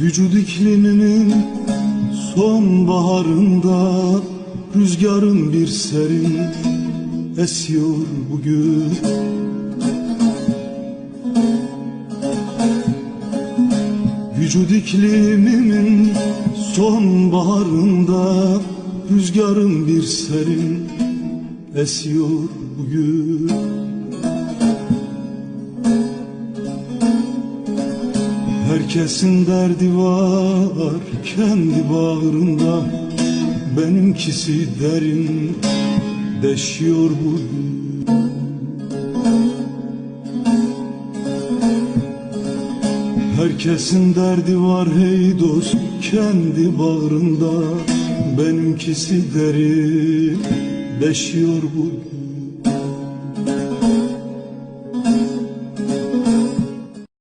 Vücut iklimimin sonbaharında Rüzgarın bir serin esiyor bugün. Vücut iklimimin sonbaharında Rüzgarın bir serin esiyor bugün Herkesin derdi var kendi bağrında. Benimkisi derin deşiyor bugün Herkesin derdi var hey dost kendi bağrında. Benimkisi derin deşiyor bugün